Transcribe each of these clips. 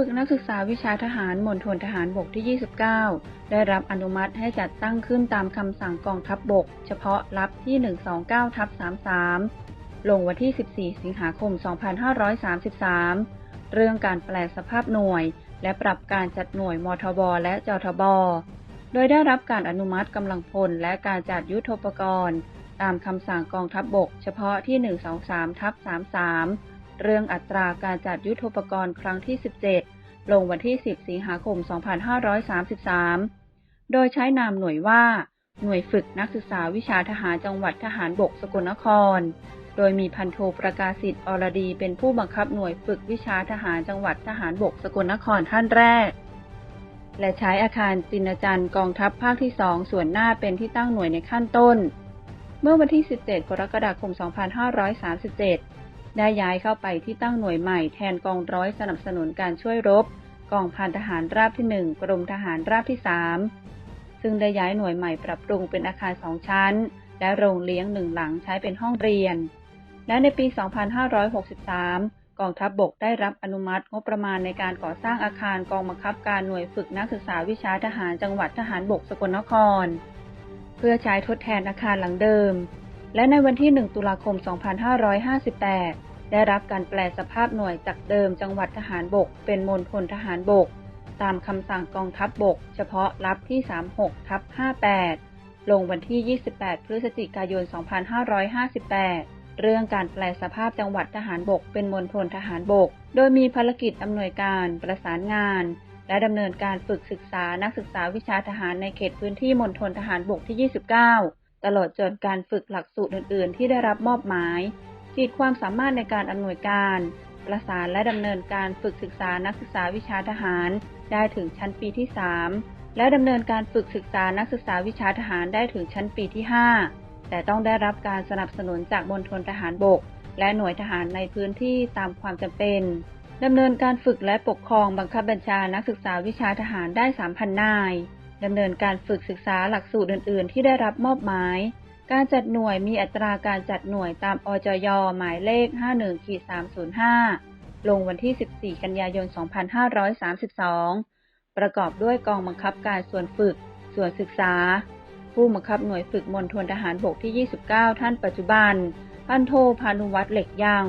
ฝึกนักศึกษาวิชาทหารมณฑลทหารบกที่ 29 ได้รับอนุมัติให้จัดตั้งขึ้นตามคำสั่งกองทัพบบก เฉพาะรับที่ 129ทับ33 ลงวันที่ 14 สิงหาคม 2533 เรื่องการแปลสภาพหน่วย และปรับการจัดหน่วยมทบ และจทบ โดยได้รับการอนุมัติกำลังพลและการจัดยุทธปกรณ์ ตามคำสั่งกองทัพบบก เฉพาะที่ 123ทับ33เรื่องอัตราการจัดยุทธปกรณ์ครั้งที่ 17 ลงวันที่ 10 สิงหาคม 2533 โดยใช้นามหน่วยว่า หน่วยฝึกนักศึกษาวิชาทหารจังหวัดทหารบกสกลนคร โดยมีพันโทประกาศสิทธิ์อรดี เป็นผู้บังคับหน่วยฝึกวิชาทหารจังหวัดทหารบกสกลนครท่านแรก และใช้อาคารจินจันทร์กองทัพภาคที่ 2 ส่วนหน้าเป็นที่ตั้งหน่วยในขั้นต้น เมื่อวันที่ 17 กรกฎาคม 2537 ได้ย้ายเข้าไปที่ตั้งหน่วยใหม่แทนกองร้อยสนับสนุนการช่วยรบ กองพันทหารราบที่ 1 กรมทหารราบที่ 3 ซึ่งได้ย้ายหน่วยใหม่ปรับปรุงเป็นอาคารสองชั้น และโรงเลี้ยงหนึ่งหลังใช้เป็นห้องเรียน และในปี 2563 กองทัพบบกได้รับอนุมัติงบประมาณในการก่อสร้างอาคารกองบังคับการหน่วยฝึกนักศึกษาวิชาทหารจังหวัดทหารบกสกลนคร เพื่อใช้ทดแทนอาคารหลังเดิม และในวันที่ 1 ตุลาคม 2558 ได้รับการแปลสภาพหน่วยจากเดิมจังหวัดทหารบก เป็นมณฑลทหารบก ตามคำสั่งกองทัพบบก เฉพาะรับที่ 36 ทับ 58 ลงวันที่ 28 พฤศจิกายน 2558 เรื่องการแปลสภาพจังหวัดทหารบก เป็นมณฑลทหารบก โดยมีภารกิจอำนวยการประสานงาน และดำเนินการฝึกศึกษานักศึกษาวิชาทหารในเขตพื้นที่มณฑลทหารบกที่ 29 ตลอดจนการฝึกหลักสูตรอื่น ๆ ที่ได้รับมอบหมาย ขีดความสามารถในการอำนวยการ ประสานและดำเนินการฝึกศึกษานักศึกษาวิชาทหาร ได้ถึงชั้นปีที่ 3 และดำเนินการฝึกศึกษานักศึกษาวิชาทหารได้ถึงชั้นปีที่ 5 แต่ต้องได้รับการสนับสนุนจากมณฑลทหารบก และหน่วยทหารในพื้นที่ตามความจำเป็นดำเนินการฝึกและปกครองบังคับบัญชานักศึกษาวิชาทหารได้ 3,000 นาย ดำเนินการฝึกศึกษาหลักสูตรอื่น ๆ ที่ได้รับมอบหมาย การจัดหน่วยมีอัตราการจัดหน่วยตามอจย หมายเลข 51-305 ลงวันที่ 14 กันยายน 2532 ประกอบด้วยกองบังคับการส่วนฝึก ส่วนศึกษา ผู้บังคับหน่วยฝึกมณฑลทหารบกที่ 29 ท่านปัจจุบันพันโทพานุวัตรเหล็กยัง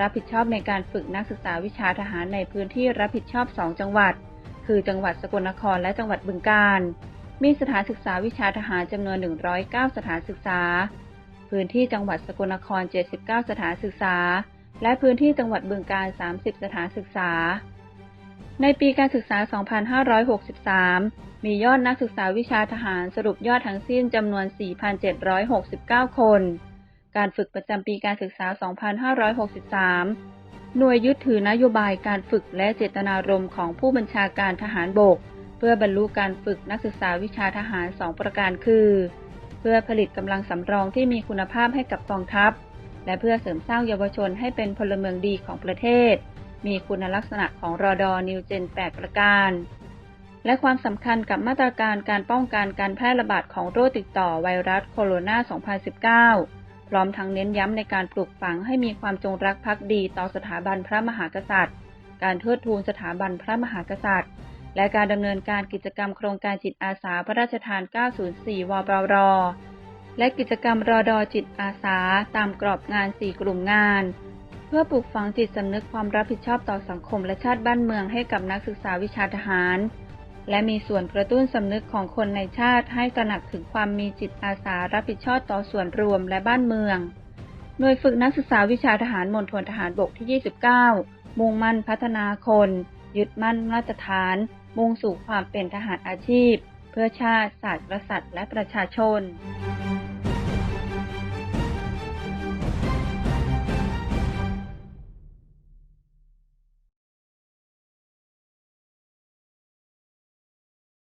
รับผิดชอบในการฝึกนักศึกษาวิชาทหารในพื้นที่รับผิดชอบ 2 จังหวัด คือจังหวัดสกลนครและจังหวัดบึงกาฬ มีสถานศึกษาวิชาทหารจำนวน 109 สถานศึกษา พื้นที่จังหวัดสกลนคร 79 สถานศึกษา และพื้นที่จังหวัดบึงกาฬ 30 สถานศึกษา ในปีการศึกษา 2563 มียอดนักศึกษาวิชาทหารสรุปยอดทั้งสิ้นจำนวน 4,769 คน การฝึกประจำปีการศึกษา 2563 หน่วยยึดถือนโยบายการฝึกและเจตนารมณ์ของผู้บัญชาการทหารบก เพื่อบรรลุการฝึกนักศึกษาวิชาทหาร 2 ประการคือ เพื่อผลิตกำลังสำรองที่มีคุณภาพให้กับกองทัพ และเพื่อเสริมสร้างเยาวชนให้เป็นพลเมืองดีของประเทศ มีคุณลักษณะของรอดอนิวเจน 8 ประการ และความสำคัญกับมาตรการการป้องกันการแพร่ระบาดของโรคติดต่อไวรัสโคโรนา 2019 พร้อมทั้งเน้นย้ำในการปลูกฝังให้มีความจงรักภักดีต่อสถาบันพระมหากษัตริย์ การเทิดทูนสถาบันพระมหากษัตริย์ และการดำเนินการกิจกรรมโครงการจิตอาสาพระราชทาน 904 วปร และกิจกรรมรอดอจิตอาสาตามกรอบงาน 4 กลุ่มงาน เพื่อปลูกฝังจิตสำนึกความรับผิดชอบต่อสังคมและชาติบ้านเมืองให้กับนักศึกษาวิชาทหาร และมีส่วนกระตุ้นสำนึกของคนในชาติให้ตระหนักถึงความมีจิตอาสารับผิดชอบต่อส่วนรวมและบ้านเมืองหน่วยฝึกนักศึกษาวิชาทหารมณฑลทหารบกที่ 29 มุ่งมั่นพัฒนาคน ยึดมั่นมาตรฐาน มุ่งสู่ความเป็นทหารอาชีพ เพื่อชาติศาสตร์กษัตริย์และประชาชน